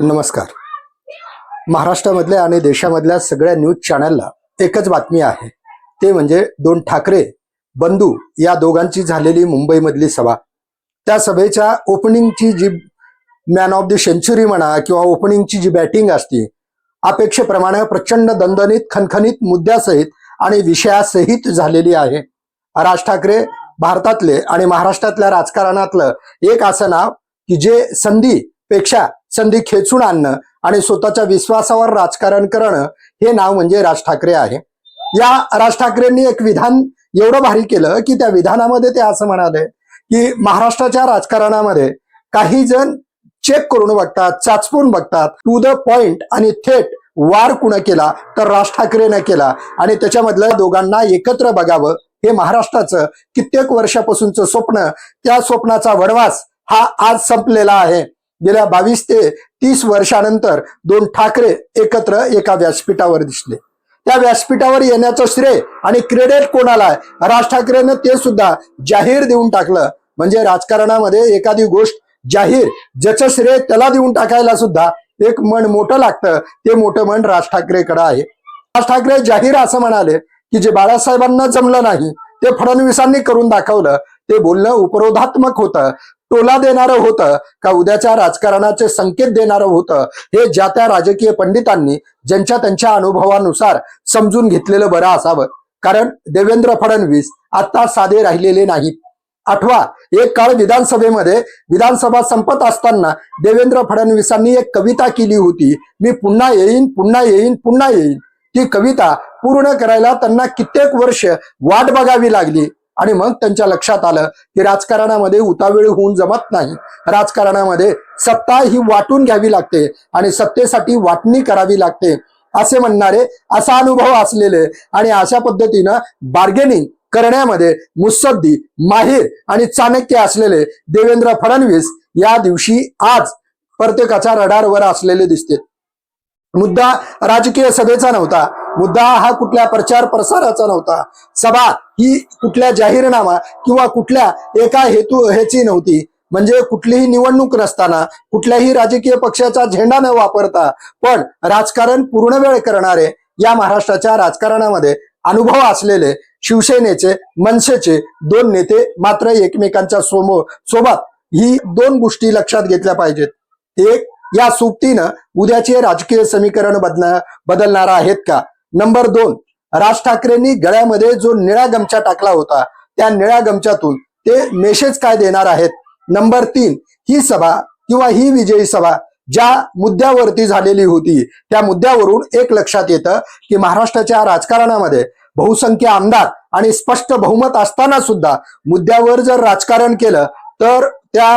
नमस्कार. महाराष्ट्रामधल्या आणि देशामधल्या सगळ्या न्यूज चॅनलला एकच बातमी आहे. ते म्हणजे दोन ठाकरे बंधू या दोघांची झालेली मुंबईमधली सभा. त्या सभेच्या ओपनिंगची जी मॅन ऑफ द सेंचुरी म्हणा किंवा ओपनिंगची जी बॅटिंग असते अपेक्षेप्रमाणे प्रचंड दणदणीत खणखणीत मुद्द्यासहित आणि विषयासहित झालेली आहे. राज ठाकरे भारतातले आणि महाराष्ट्रातल्या राजकारणातलं एक असं नाव की जे संधीपेक्षा संधी खेचून आणणं आणि स्वतःच्या विश्वासावर राजकारण करणं हे नाव म्हणजे राज ठाकरे आहे. या राज ठाकरेंनी एक विधान एवढं भारी केलं की त्या विधानामध्ये ते असं म्हणाले की महाराष्ट्राच्या राजकारणामध्ये काही जण चेक करून बघतात चाचपून बघतात टू द पॉइंट आणि थेट वार कुणं केला तर राज ठाकरेनं केला आणि त्याच्यामधल्या दोघांना एकत्र बघावं हे महाराष्ट्राचं कित्येक वर्षापासूनचं स्वप्न त्या स्वप्नाचा वडवास हा आज संपलेला आहे. गेल्या बावीस ते तीस वर्षानंतर दोन ठाकरे एकत्र एका व्यासपीठावर दिसले. त्या व्यासपीठावर येण्याचं श्रेय आणि क्रेडिट कोणाला आहे? राज ठाकरेनं ते सुद्धा जाहीर देऊन टाकलं. म्हणजे राजकारणामध्ये एखादी गोष्ट जाहीर ज्याचं श्रेय त्याला देऊन टाकायला सुद्धा एक मन मोठं लागतं. ते मोठं मन राज ठाकरेकडे आहे. राज ठाकरे जाहीर असं म्हणाले की जे बाळासाहेबांना जमलं नाही ते फडणवीसांनी करून दाखवलं. ते बोलणं उपरोधात्मक होतं. टोला देणारं होतं का उद्याच्या राजकारणाचे संकेत देणारं होतं हे ज्या त्या राजकीय पंडितांनी ज्यांच्या त्यांच्या अनुभवानुसार समजून घेतलेलं बरं असावं. कारण देवेंद्र फडणवीस आता साधे राहिलेले नाहीत. आठवा एक काळ विधानसभेमध्ये विधानसभा संपत असताना देवेंद्र फडणवीसांनी एक कविता केली होती मी पुन्हा येईन पुन्हा येईन पुन्हा येईन. ती कविता पूर्ण करायला त्यांना कित्येक वर्ष वाट बघावी लागली. आणि मग त्यांच्या लक्षात आलं की राजकारणामध्ये उतावीळ होऊन जमत नाही. राजकारणामध्ये सत्ता ही वाटून घ्यावी लागते आणि सत्तेसाठी वाटणी करावी लागते. असे म्हणणारे असा अनुभव असलेले आणि अशा पद्धतीनं बार्गेनिंग करण्यामध्ये मुसद्दी माहीर आणि चाणक्य असलेले देवेंद्र फडणवीस या दिवशी आज प्रत्येकाच्या रडारवर असलेले दिसते. मुद्दा राजकीय सभेचा नव्हता. मुद्दा हा कुठल्या प्रचार प्रसाराचा नव्हता. सभा ही कुठल्या जाहीरनामा किंवा कुठल्या एका हेतू ह्याची नव्हती. म्हणजे कुठलीही निवडणूक नसताना कुठल्याही राजकीय पक्षाचा झेंडा न वापरता पण राजकारण पूर्ण वेळ करणारे या महाराष्ट्राच्या राजकारणामध्ये अनुभव असलेले शिवसेनेचे मनसेचे दोन नेते मात्र एकमेकांच्या सोमो सोबत ही दोन गोष्टी लक्षात घेतल्या पाहिजेत. एक या सुप्तीनं उद्याचे राजकीय समीकरण बदल बदलणार आहेत का? नंबर दोन राज ठाकरेंनी गळ्यामध्ये जो निळा गमछा टाकला होता त्या निळ्या गमछातून ते मेसेज काय देणार आहेत? नंबर तीन ही सभा किंवा ही विजयी सभा ज्या मुद्द्यावरती झालेली होती त्या मुद्द्यावरून एक लक्षात येतं की महाराष्ट्राच्या राजकारणामध्ये बहुसंख्य आमदार आणि स्पष्ट बहुमत असताना सुद्धा मुद्द्यावर जर राजकारण केलं तर त्या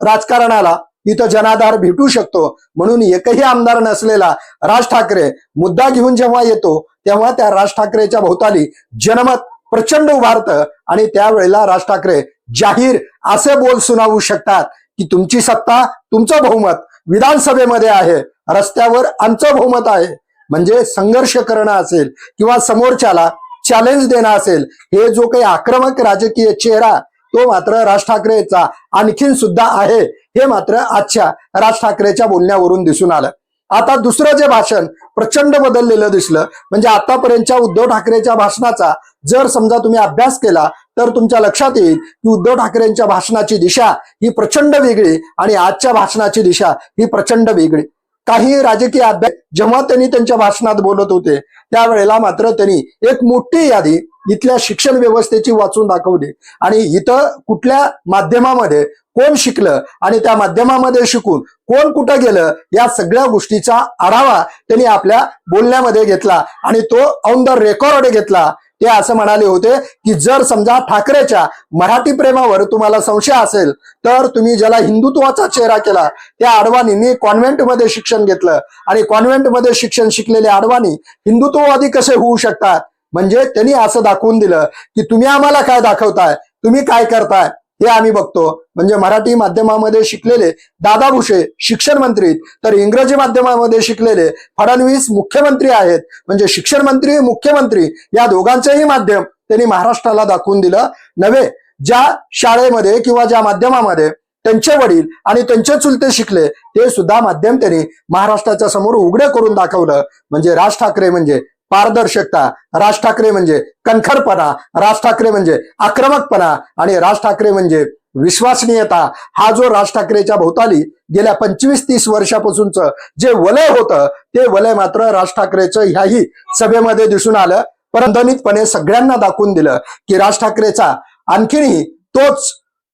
राजकारणाला इथं जनाधार भेटू शकतो. म्हणून एकही आमदार नसलेला राज ठाकरे मुद्दा घेऊन जेव्हा येतो तेव्हा त्या राज ठाकरेच्या भोवताली जनमत प्रचंड उभारतं आणि त्यावेळेला राज ठाकरे जाहीर असे बोल सुनावू शकतात की तुमची सत्ता तुमचं बहुमत विधानसभेमध्ये आहे रस्त्यावर आमचं बहुमत आहे. म्हणजे संघर्ष करणं असेल किंवा समोरच्याला चॅलेंज देणं असेल हे जो काही आक्रमक राजकीय चेहरा तो मात्र राज ठाकरेचा आणखीन सुद्धा आहे. हे मात्र आजच्या राज ठाकरेच्या बोलण्यावरून दिसून आलं. आता दुसरं जे भाषण प्रचंड बदललेलं दिसलं म्हणजे आतापर्यंतच्या उद्धव ठाकरेच्या भाषणाचा जर समजा तुम्ही अभ्यास केला तर तुमच्या लक्षात येईल की उद्धव ठाकरेंच्या भाषणाची दिशा ही प्रचंड वेगळी आणि आजच्या भाषणाची दिशा ही प्रचंड वेगळी. काही राजकीय अभ्यास जेव्हा त्यांनी त्यांच्या भाषणात बोलत होते त्यावेळेला मात्र त्यांनी एक मोठी यादी इथल्या शिक्षण व्यवस्थेची वाचून दाखवली. आणि इथं कुठल्या माध्यमामध्ये कोण शिकलं आणि त्या माध्यमामध्ये शिकून कोण कुठं गेलं या सगळ्या गोष्टीचा आढावा त्यांनी आपल्या बोलण्यामध्ये घेतला आणि तो ऑन द रेकॉर्ड घेतला. ते असं म्हणाले होते की जर समजा ठाकरेच्या मराठी प्रेमावर तुम्हाला संशय असेल तर तुम्ही ज्याला हिंदुत्वाचा चेहरा केला त्या अडवाणींनी कॉन्व्हेंटमध्ये शिक्षण घेतलं. आणि कॉन्व्हेंटमध्ये शिक्षण शिकलेले अडवाणी हिंदुत्ववादी कसे होऊ शकतात? म्हणजे त्यांनी असं दाखवून दिलं की तुम्ही आम्हाला काय दाखवताय? तुम्ही काय करताय? हे आम्ही बघतो. म्हणजे मराठी माध्यमामध्ये शिकलेले दादा भुसे शिक्षण मंत्री. तर इंग्रजी माध्यमामध्ये शिकलेले फडणवीस मुख्यमंत्री आहेत. म्हणजे शिक्षण मंत्री मुख्यमंत्री या दोघांचंही माध्यम त्यांनी महाराष्ट्राला दाखवून दिलं. नव्हे ज्या शाळेमध्ये किंवा ज्या माध्यमामध्ये त्यांचे वडील आणि त्यांचे चुलते शिकले ते सुद्धा माध्यम त्यांनी महाराष्ट्राच्या समोर उघडे करून दाखवलं. म्हणजे राज ठाकरे म्हणजे पारदर्शकता राज ठाकरे म्हणजे कणखरपणा राज ठाकरे म्हणजे आक्रमकपणा आणि राज ठाकरे म्हणजे विश्वसनीयता. हा जो राज ठाकरेच्या भोवताली गेल्या पंचवीस तीस वर्षापासूनच जे वलय होतं ते वलय मात्र राज ठाकरेचं ह्याही सभेमध्ये दिसून आलं. परंतनितपणे सगळ्यांना दाखवून दिलं की राज ठाकरेचा आणखीनही तोच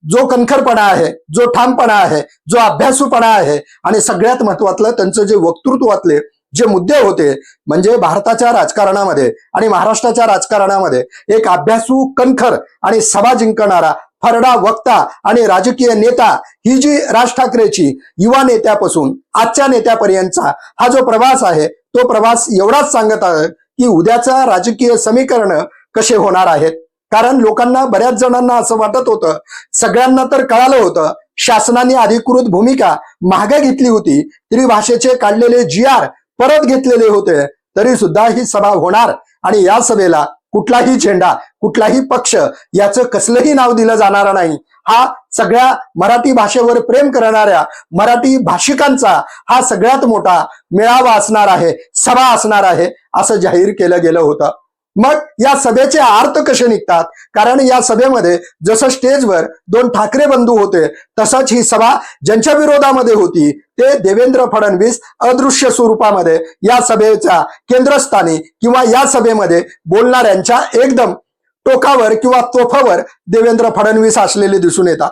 जो कणखरपणा आहे जो ठामपणा आहे जो अभ्यासूपणा आहे आणि सगळ्यात महत्वातलं त्यांचं जे वक्तृत्वातले जे मुद्दे होते म्हणजे भारताच्या राजकारणामध्ये आणि महाराष्ट्राच्या राजकारणामध्ये एक अभ्यासू कणखर आणि सभा जिंकणारा फरडा वक्ता आणि राजकीय नेता ही जी राज ठाकरेची युवा नेत्यापासून आजच्या नेत्यापर्यंतचा हा जो प्रवास आहे तो प्रवास एवढाच सांगत आहे की उद्याचा राजकीय समीकरण कसे होणार आहेत? कारण लोकांना बऱ्याच जणांना असं वाटत होतं सगळ्यांना तर कळालं होतं शासनाने अधिकृत भूमिका मागे घेतली होती त्रिभाषेचे काढलेले जी आर परत घेतलेले होते तरी सुद्धा ही सभा होणार. आणि या सभेला कुठलाही झेंडा कुठलाही पक्ष याचं कसलंही नाव दिलं जाणार नाही. हा सगळ्या मराठी भाषेवर प्रेम करणाऱ्या मराठी भाषिकांचा हा सगळ्यात मोठा मेळावा असणार आहे सभा असणार आहे असं जाहीर केलं गेलं होतं. मग या सभेचे अर्थ कसे निघतात? कारण या सभेमध्ये जसं स्टेजवर दोन ठाकरे बंधू होते तसंच ही सभा ज्यांच्या विरोधामध्ये होती ते देवेंद्र फडणवीस अदृश्य स्वरूपामध्ये या सभेच्या केंद्रस्थानी किंवा या सभेमध्ये बोलणाऱ्यांच्या एकदम टोकावर किंवा तोफावर देवेंद्र फडणवीस असलेले दिसून येतात.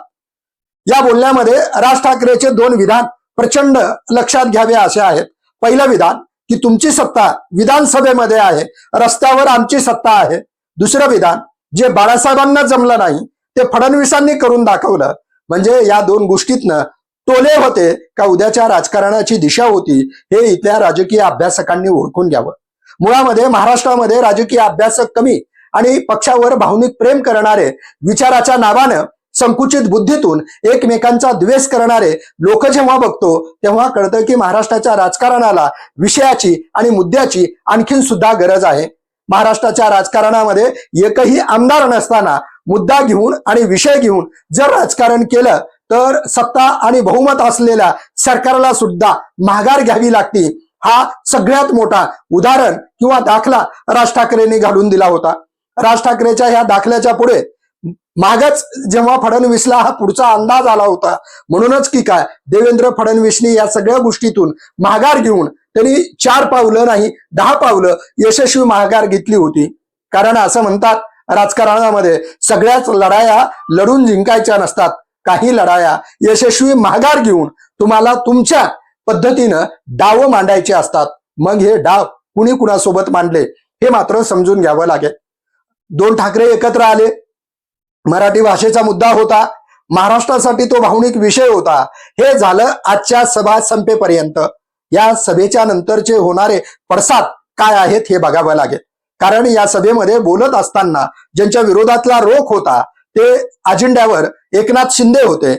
या बोलण्यामध्ये राज ठाकरेचे दोन विधान प्रचंड लक्षात घ्यावे असे आहेत. पहिलं विधान की तुमची सत्ता विधानसभेमध्ये आहे रस्त्यावर आमची सत्ता आहे. दुसरं विधान जे बाळासाहेबांना जमलं नाही ते फडणवीसांनी करून दाखवलं. म्हणजे या दोन गोष्टीतनं टोले होते का उद्याच्या राजकारणाची दिशा होती हे इथल्या राजकीय अभ्यासकांनी ओळखून घ्यावं. मुळामध्ये महाराष्ट्रामध्ये राजकीय अभ्यासक कमी आणि पक्षावर भावनिक प्रेम करणारे विचाराच्या नावानं संकुचित बुद्धीतून एकमेकांचा द्वेष करणारे लोक जेव्हा बघतो तेव्हा कळतं की महाराष्ट्राच्या राजकारणाला विषयाची आणि मुद्द्याची आणखीन सुद्धा गरज आहे. महाराष्ट्राच्या राजकारणामध्ये एकही आमदार नसताना मुद्दा घेऊन आणि विषय घेऊन जर राजकारण केलं तर सत्ता आणि बहुमत असलेल्या सरकारला सुद्धा माघार घ्यावी लागती. हा सगळ्यात मोठा उदाहरण किंवा दाखला राज ठाकरेंनी घालून दिला होता. राज ठाकरेच्या ह्या दाखल्याच्या पुढे मागच जेव्हा फडणवीसला हा पुढचा अंदाज आला होता म्हणूनच की काय देवेंद्र फडणवीसनी या सगळ्या गोष्टीतून माघार घेऊन त्यांनी चार पावलं नाही दहा पावलं यशस्वी माघार घेतली होती. कारण असं म्हणतात राजकारणामध्ये सगळ्याच लढाया लढून जिंकायच्या नसतात. काही लढाया यशस्वी माघार घेऊन तुम्हाला तुमच्या पद्धतीनं डाव मांडायचे असतात. मग हे डाव कुणी कुणासोबत मांडले हे मात्र समजून घ्यावं लागेल. दोन ठाकरे एकत्र आले मराठी भाषेचा मुद्दा होता. महाराष्ट्रासाठी तो भावनिक विषय होता. हे झालं आजच्या सभा संपेपर्यंत. या सभेच्या नंतरचे होणारे पडसाद काय आहेत हे बघावं लागेल. कारण या सभेमध्ये बोलत असताना ज्यांच्या विरोधातला रोख होता ते अजेंड्यावर एकनाथ शिंदे होते.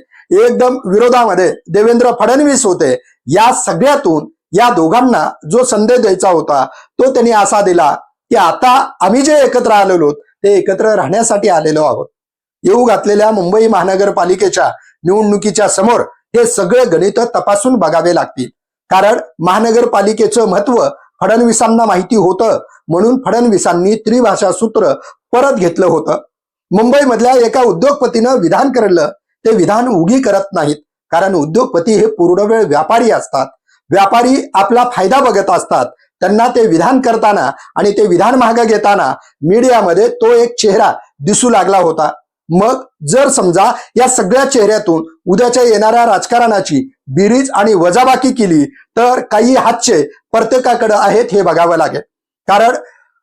एकदम विरोधामध्ये देवेंद्र फडणवीस होते. या सगळ्यातून या दोघांना जो संदेश द्यायचा होता तो त्यांनी असा दिला की आता आम्ही जे एकत्र आलेलो ते एकत्र राहण्यासाठी आलेलो आहोत. येऊ घातलेल्या मुंबई महानगरपालिकेच्या निवडणुकीच्या समोर हे सगळे गणित तपासून बघावे लागतील. कारण महानगरपालिकेचं महत्त्व फडणवीसांना माहिती होतं म्हणून फडणवीसांनी त्रिभाषा सूत्र परत घेतलं होतं. मुंबईमधल्या एका उद्योगपतीनं विधान करलं ते विधान उगी करत नाहीत. कारण उद्योगपती हे पूर्ण वेळ व्यापारी असतात. व्यापारी आपला फायदा बघत असतात. त्यांना ते विधान करताना आणि ते विधान मागं घेताना मीडियामध्ये तो एक चेहरा दिसू लागला होता. मग जर समजा या सगळ्या चेहऱ्यातून उद्याच्या येणाऱ्या राजकारणाची बिरीज आणि वजाबाकी केली तर काही हातचे प्रत्येकाकडे आहेत हे बघावं लागेल. कारण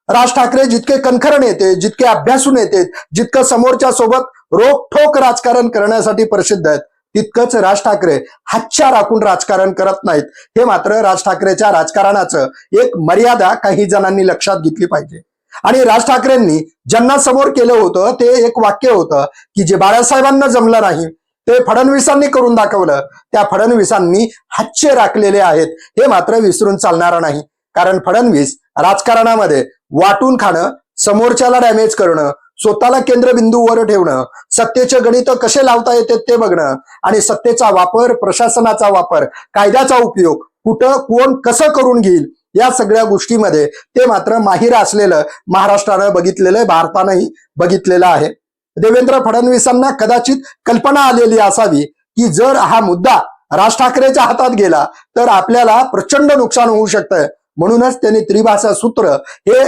राज ठाकरे जितके कणखर नेते जितके अभ्यासून येते जितकं समोरच्या सोबत रोखोक राजकारण करण्यासाठी प्रसिद्ध आहेत तितकंच राज ठाकरे हातच्या राखून राजकारण करत नाहीत. हे मात्र राज ठाकरेच्या राजकारणाचं एक मर्यादा काही जणांनी लक्षात घेतली पाहिजे. आणि राज ठाकरेंनी ज्यांना समोर केलं होतं ते एक वाक्य होतं की जे बाळासाहेबांना जमलं नाही ते फडणवीसांनी करून दाखवलं. त्या फडणवीसांनी हातचे राखलेले आहेत. हे मात्र विसरून चालणार नाही. कारण फडणवीस राजकारणामध्ये वाटून खाणं समोरच्याला डॅमेज करणं स्वतःला केंद्रबिंदूवर ठेवणं सत्तेचे गणित कसे लावता येतात ते बघणं आणि सत्तेचा वापर प्रशासनाचा वापर कायद्याचा उपयोग कुठं कोण कसं करून घेईल या सगळ्या गोष्टीमध्ये ते मात्र माहीर असलेलं महाराष्ट्रानं बघितलेलं आहे भारतानंही बघितलेलं आहे. देवेंद्र फडणवीसांना कदाचित कल्पना आलेली असावी की जर हा मुद्दा राज ठाकरेच्या हातात गेला तर आपल्याला प्रचंड नुकसान होऊ शकतं म्हणूनच त्यांनी त्रिभाषा सूत्र हे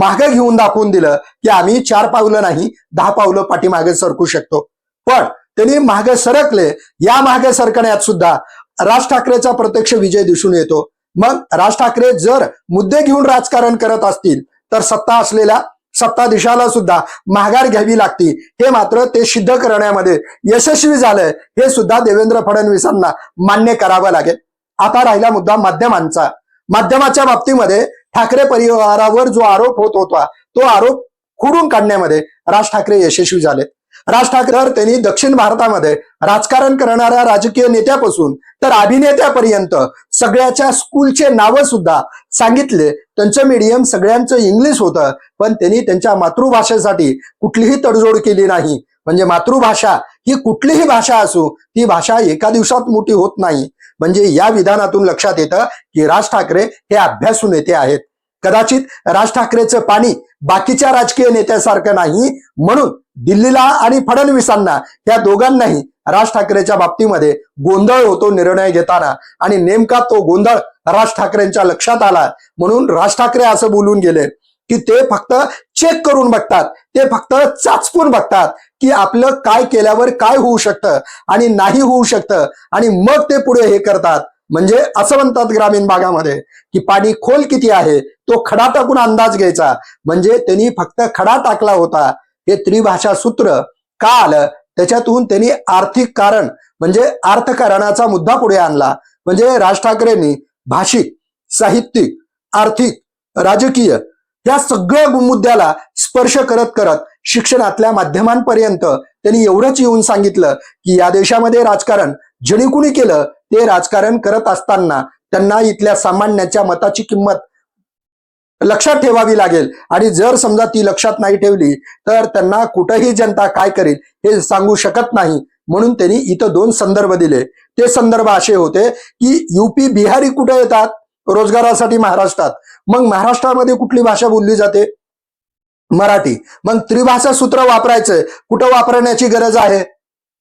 मागे घेऊन दाखवून दिलं की आम्ही चार पावलं नाही दहा पावलं पाठीमागे सरकू शकतो. पण त्यांनी मागे सरकले. या मागे सरकण्यात सुद्धा राज ठाकरेचा प्रत्यक्ष विजय दिसून येतो. मग राज ठाकरे जर मुद्दे घेऊन राजकारण करत असतील तर सत्ता असलेल्या सत्ताधीशाला सुद्धा माघार घ्यावी लागती. हे मात्र ते सिद्ध करण्यामध्ये यशस्वी झालंय हे सुद्धा देवेंद्र फडणवीसांना मान्य करावं लागेल. आता राहिला मुद्दा माध्यमांचा. माध्यमाच्या बाबतीमध्ये ठाकरे परिवारावर जो आरोप होत होता तो आरोप खोडून काढण्यामध्ये राज ठाकरे यशस्वी झाले राज ठाकरे त्यांनी दक्षिण भारतामध्ये राजकारण करणाऱ्या राजकीय नेत्यापासून तर अभिनेत्यापर्यंत सगळ्याच्या स्कूलचे नावं सुद्धा सांगितले. त्यांचं मीडियम सगळ्यांचं इंग्लिश होतं पण त्यांनी त्यांच्या मातृभाषेसाठी कुठलीही तडजोड केली नाही. म्हणजे मातृभाषा ही कुठलीही भाषा असो ती भाषा एका दिवसात मोठी होत नाही. म्हणजे या विधानातून लक्षात येतं की राज ठाकरे हे अभ्यासू नेते आहेत. कदाचित राज ठाकरेचं पाणी बाकीच्या राजकीय नेत्यासारखं नाही म्हणून दिल्लीला आणि फडणवीसांना या दोघांनाही राज ठाकरेच्या बाबतीमध्ये गोंधळ होतो निर्णय घेताना. आणि नेमका तो गोंधळ राज ठाकरेंच्या लक्षात आला. म्हणून राज ठाकरे असं बोलून गेले की ते फक्त चेक करून बघतात. ते फक्त चाचपून बघतात की आपलं काय केल्यावर काय होऊ शकतं आणि नाही होऊ शकतं. आणि मग ते पुढे हे करतात. म्हणजे असं म्हणतात ग्रामीण भागामध्ये की पाणी खोल किती आहे? तो खडा टाकून अंदाज घ्यायचा. म्हणजे त्यांनी फक्त खडा टाकला होता. हे त्रिभाषा सूत्र का आलं? त्याच्यातून त्यांनी आर्थिक कारण म्हणजे अर्थकारणाचा मुद्दा पुढे आणला. म्हणजे राज ठाकरेंनी भाषिक साहित्यिक आर्थिक राजकीय या सगळ्या मुद्द्याला स्पर्श करत करत शिक्षणातल्या माध्यमांपर्यंत त्यांनी एवढंच येऊन सांगितलं की या देशामध्ये राजकारण जेणे कुणी केलं ते राजकारण करत असताना त्यांना इथल्या सामान्याच्या मताची किंमत लक्षात ठेवावी लागेल. आणि जर समजा ती लक्षात नाही ठेवली तर त्यांना कुठंही जनता काय करेल हे सांगू शकत नाही. म्हणून त्यांनी इथं दोन संदर्भ दिले. ते संदर्भ असे होते की युपी बिहारी कुठे येतात? रोजगारासाठी महाराष्ट्रात. मग महाराष्ट्रामध्ये कुठली भाषा बोलली जाते? मराठी. मग त्रिभाषा सूत्र वापरायचं. कुठं वापरण्याची गरज आहे?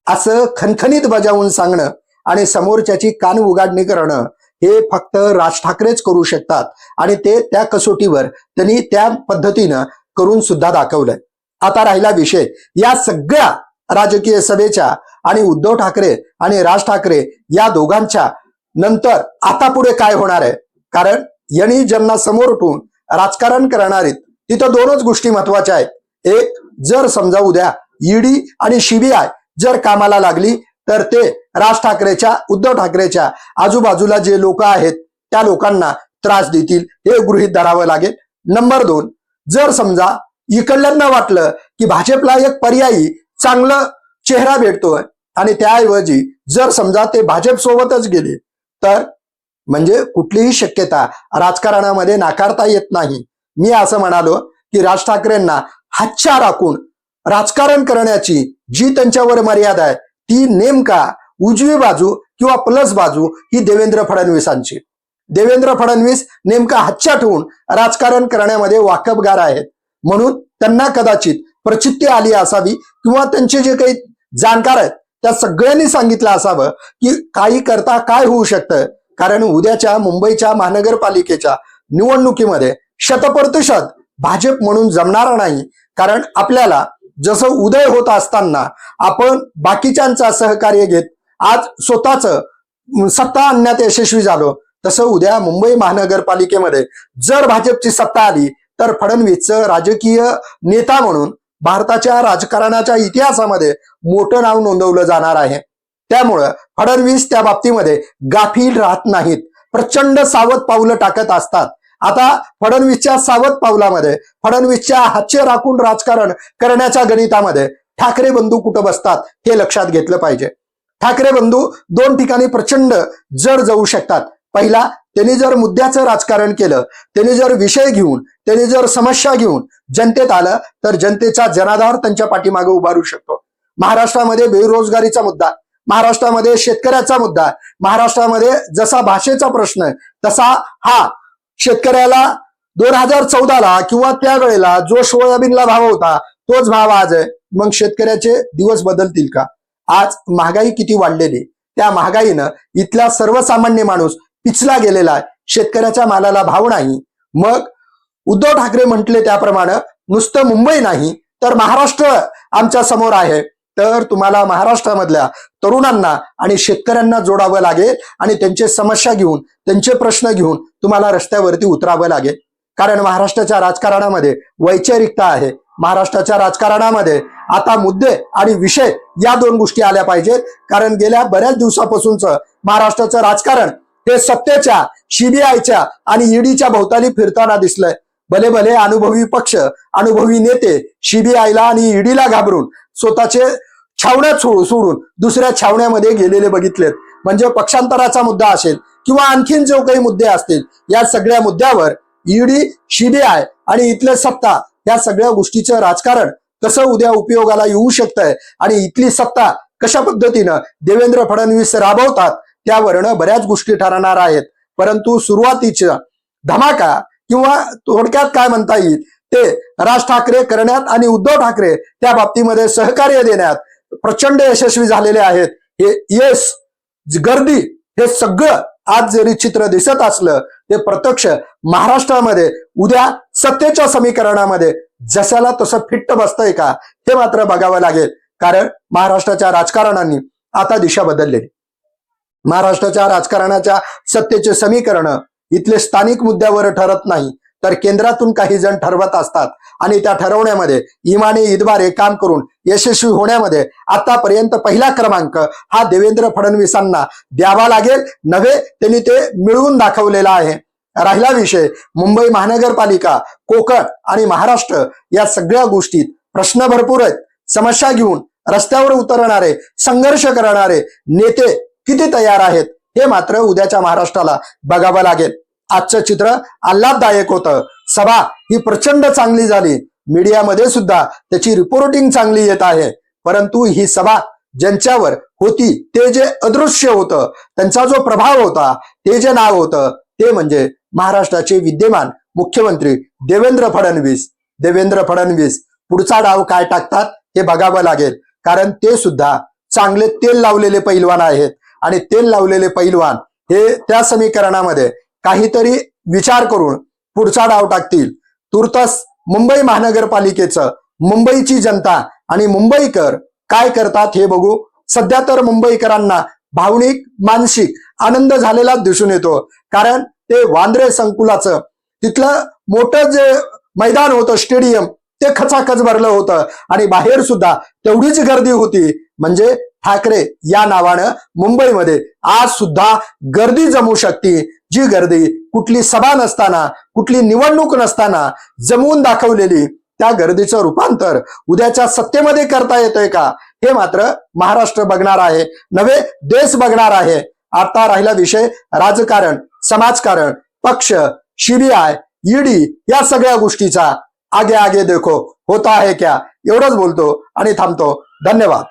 असं खणखणीत बजावून सांगणं आणि समोरच्याची कान उघाडणी करणं. हे फक्त राज ठाकरेच करू शकतात. आणि ते त्या कसोटीवर त्यांनी त्या पद्धतीनं करून सुद्धा दाखवलंय. आता राहिला विषय. या सगळ्या राजकीय सभेच्या आणि उद्धव ठाकरे आणि राज ठाकरे या दोघांच्या नंतर आता पुढे काय होणार आहे? कारण यांनी ज्यांना समोर उठून राजकारण करणारीत तिथं दोनच गोष्टी महत्त्वाच्या आहेत. एक जर समजा उद्या ईडी आणि सीबीआय जर कामाला लागली तर ते राज ठाकरेच्या उद्धव ठाकरेच्या आजूबाजूला जे लोक आहेत त्या लोकांना त्रास देतील हे गृहित धरावं लागेल. नंबर दोन जर समजा इकडल्यांना वाटलं की भाजपला एक पर्यायी चांगलं चेहरा भेटतोय आणि त्याऐवजी जर समजा ते भाजप सोबतच गेले तर म्हणजे कुठलीही शक्यता राजकारणामध्ये नाकारता येत नाही. मी असं म्हणालो की राज ठाकरेंना हातच्या राखून राजकारण करण्याची जी त्यांच्यावर मर्यादा आहे ती नेमका उजवी बाजू किंवा प्लस बाजू ही देवेंद्र फडणवीसांची. देवेंद्र फडणवीस नेमका हातच्या ठेवून राजकारण करण्यामध्ये वाकबगार आहेत. म्हणून त्यांना कदाचित प्रचिती आली असावी किंवा त्यांचे जे काही जाणकार आहेत त्या सगळ्यांनी सांगितलं असावं की काही करता काय होऊ शकतं कारण उद्याच्या मुंबईच्या महानगरपालिकेच्या निवडणुकीमध्ये शतप्रतिशत भाजप म्हणून जमणार नाही. कारण आपल्याला जसं उदय होत असताना आपण बाकीच्यांचा सहकार्य घेत आज स्वतःच सत्ता आणण्यात यशस्वी झालो. तसं उद्या मुंबई महानगरपालिकेमध्ये जर भाजपची सत्ता आली तर फडणवीसचं राजकीय नेता म्हणून भारताच्या राजकारणाच्या इतिहासामध्ये मोठं नाव नोंदवलं जाणार आहे. त्यामुळं फडणवीस त्या बाबतीमध्ये गाफील राहत नाहीत. प्रचंड सावध पावलं टाकत असतात. आता फडणवीसच्या सावध पावलामध्ये फडणवीसच्या हातचे राखून राजकारण करण्याच्या गणितामध्ये ठाकरे बंधू कुठं बसतात हे लक्षात घेतलं पाहिजे. ठाकरे बंधू दोन ठिकाणी प्रचंड जड जाऊ शकतात. पहिला त्यांनी जर मुद्द्याचं राजकारण केलं त्यांनी जर विषय घेऊन त्यांनी जर समस्या घेऊन जनतेत आलं तर जनतेचा जनाधार त्यांच्या पाठीमागे उभारू शकतो. महाराष्ट्रामध्ये बेरोजगारीचा मुद्दा महाराष्ट्रामध्ये शेतकऱ्याचा मुद्दा महाराष्ट्रामध्ये जसा भाषेचा प्रश्न आहे, तसा हा शेतकऱ्याला दोन हजार चौदाला किंवा त्या वेळेला जो सोयाबीनला भाव होता तोच भाव आज आहे. मग शेतकऱ्याचे दिवस बदलतील का? आज महागाई किती वाढलेली त्या महागाईनं इथला सर्वसामान्य माणूस पिचला गेलेला आहे. शेतकऱ्याच्या मालाला भाव नाही. मग उद्धव ठाकरे म्हटले त्याप्रमाणे नुसतं मुंबई नाही तर महाराष्ट्र आमच्यासमोर आहे. तर तुम्हाला महाराष्ट्रामधल्या तरुणांना आणि शेतकऱ्यांना जोडावं लागेल आणि त्यांचे समस्या घेऊन त्यांचे प्रश्न घेऊन तुम्हाला रस्त्यावरती उतरावं लागेल. कारण महाराष्ट्राच्या राजकारणामध्ये वैचारिकता आहे. महाराष्ट्राच्या राजकारणामध्ये आता मुद्दे आणि विषय या दोन गोष्टी आल्या पाहिजेत. कारण गेल्या बऱ्याच दिवसापासूनच महाराष्ट्राचं राजकारण हे सत्तेच्या सीबीआयच्या आणि ईडीच्या भोवताली फिरताना दिसलंय. भले भले अनुभवी पक्ष अनुभवी नेते सीबीआयला आणि ईडीला घाबरून स्वतःचे छावण्या सोडून दुसऱ्या छावण्यामध्ये गेलेले बघितलेत. म्हणजे पक्षांतराचा मुद्दा असेल किंवा आणखीन जो काही मुद्दे असतील या सगळ्या मुद्द्यावर ईडी सीबीआय आणि इथले सत्ता या सगळ्या गोष्टीचं राजकारण कसं उद्या उपयोगाला येऊ शकतंय आणि इथली सत्ता कशा पद्धतीनं देवेंद्र फडणवीस राबवतात त्यावरनं बऱ्याच गोष्टी ठरणार आहेत. परंतु सुरुवातीचा धमाका किंवा थोडक्यात काय म्हणता येईल ते राज ठाकरे करण्यात आणि उद्धव ठाकरे त्या बाबतीमध्ये सहकार्य देण्यात प्रचंड यशस्वी झालेले आहेत. हे यश गर्दी हे सगळं आज जरी चित्र दिसत असलं ते प्रत्यक्ष महाराष्ट्रामध्ये उद्या सत्तेच्या समीकरणामध्ये जशाला तसं फिट्ट बसतंय का हे मात्र बघावं लागेल. कारण महाराष्ट्राच्या राजकारणांनी आता दिशा बदललेली महाराष्ट्राच्या राजकारणाच्या सत्तेचे समीकरण इथले स्थानिक मुद्द्यावर ठरत नाही तर केंद्रातून काही जण ठरवत असतात. आणि त्या ठरवण्यामध्ये इमाने इदबारे काम करून यशस्वी होण्यामध्ये आतापर्यंत पहिला क्रमांक हा देवेंद्र फडणवीसांना द्यावा लागेल. नव्हे त्यांनी ते मिळवून दाखवलेला आहे. राहिला विषय. मुंबई महानगरपालिका कोकण आणि महाराष्ट्र या सगळ्या गोष्टीत प्रश्न भरपूर आहेत. समस्या घेऊन रस्त्यावर उतरणारे संघर्ष करणारे नेते किती तयार आहेत हे मात्र उद्याच्या महाराष्ट्राला बघावं लागेल. आजचं चित्र आल्हाददायक होतं. सभा ही प्रचंड चांगली झाली. मीडियामध्ये सुद्धा त्याची रिपोर्टिंग चांगली येत आहे. परंतु ही सभा ज्यांच्यावर होती ते जे अदृश्य होतं त्यांचा जो प्रभाव होता ते जे नाव होतं ते म्हणजे महाराष्ट्राचे विद्यमान मुख्यमंत्री देवेंद्र फडणवीस. देवेंद्र फडणवीस पुढचा डाव काय टाकतात हे बघावं लागेल. कारण ते सुद्धा चांगले तेल लावलेले पैलवान आहेत. आणि तेल लावलेले पैलवान हे त्या समीकरणामध्ये काहीतरी विचार करून पुढचा डाव टाकतील. तुर्तस मुंबई महानगरपालिकेचं मुंबईची जनता आणि मुंबईकर काय करतात हे बघू. सध्या तर मुंबईकरांना भावनिक मानसिक आनंद झालेला दिसून येतो. कारण ते वांद्रे संकुलाचं तिथलं मोठं जे मैदान होतं स्टेडियम ते खचाखच भरलं होतं. आणि बाहेर सुद्धा तेवढीच गर्दी होती. म्हणजे ठाकरे या नावानं मुंबईमध्ये आज सुद्धा गर्दी जमू शकते. जी गर्दी कुठली सभा नसताना कुठली निवडणूक नसताना जमवून दाखवलेली त्या गर्दीचं रूपांतर उद्याच्या सत्तेमध्ये करता येतोय का? हे मात्र महाराष्ट्र बघणार आहे. नवे देश बघणार आहे. आता राहिला विषय राजकारण. समाजकारण पक्ष सीबीआय ईडी या सगळ्या गोष्टीचा आगे आगे देखो होता आहे क्या? एवढंच बोलतो आणि थांबतो. धन्यवाद.